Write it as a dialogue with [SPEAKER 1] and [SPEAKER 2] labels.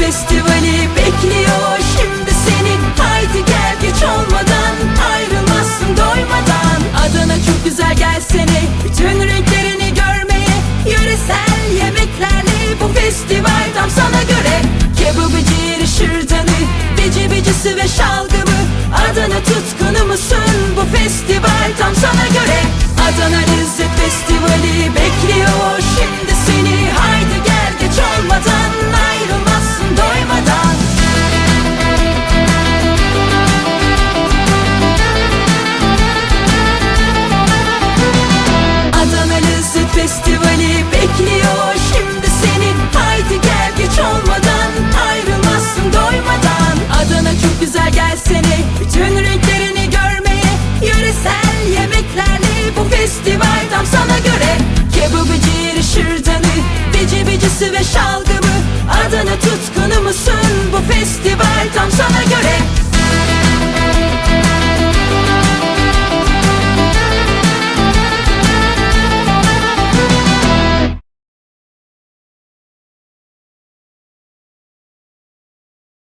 [SPEAKER 1] Festivali bekliyor. Şimdi seni Haydi gel geç olmadan Ayrılmazsın doymadan. Adana çok güzel gelsene Bütün renklerini görmeye. Yöresel yemeklerle Bu festival tam sana göre. Kebabı ciğeri şırdanı Bici bicisi ve şalgamı. Adana tutkunu musun? Bu festival tam sana göre. Adana Lezzet Festivali bekliyor şırdanı bici bicisi ve şalgamı. Adana tutkunu musun bu festival